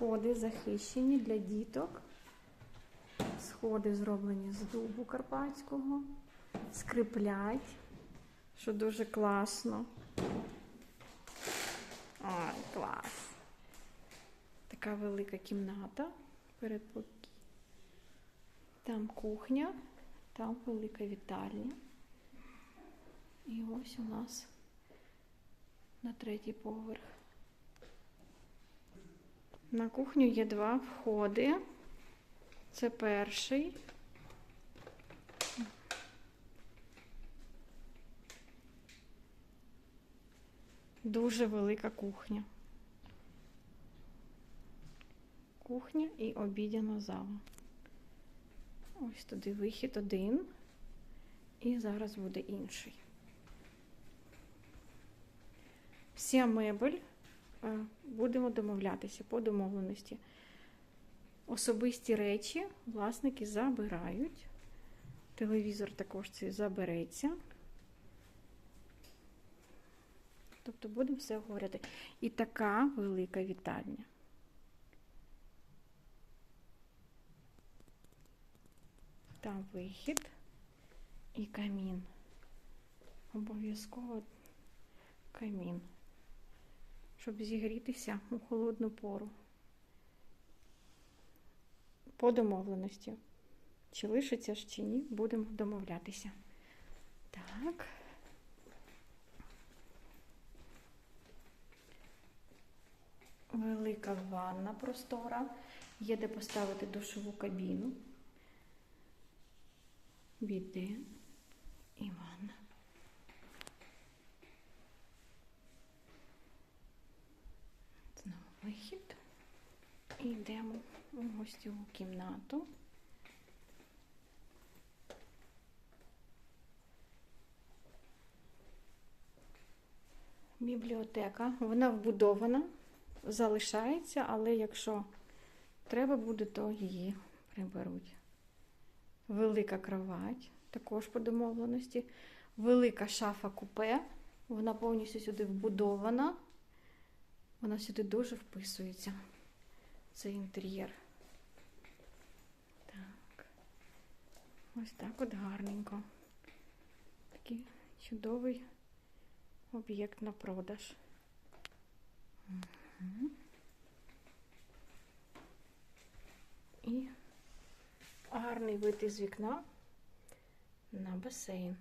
Сходи захищені для діток. Сходи зроблені з дубу карпатського, скриплять, що дуже класно. Ой, клас. Така велика кімната передпокій. Там кухня, там велика вітальня. І ось у нас на третій поверх. На кухню є два входи. Це перший. Дуже велика кухня. Кухня і обідяна зала. Ось туди вихід один. І зараз буде інший. Вся мебель будемо домовлятися по домовленості. Особисті речі власники забирають. Телевізор також цей забереться. Тобто будемо все говорити. І така велика вітальня. Там вихід і камін. Обов'язково камін, щоб зігрітися у холодну пору. По домовленості. Чи лишиться ж чи ні, будемо домовлятися. Так. Велика ванна простора. Є де поставити душову кабіну. Біде і ванна. Вихід. І йдемо у гостьову кімнату. Бібліотека. Вона вбудована, залишається, але якщо треба буде, то її приберуть. Велика кровать, також по домовленості. Велика шафа купе. Вона повністю сюди вбудована. Вона сюди дуже вписується. Цей інтер'єр. Так. Ось так от гарненько. Такий чудовий об'єкт на продаж. Угу. І гарний вид із вікна на басейн.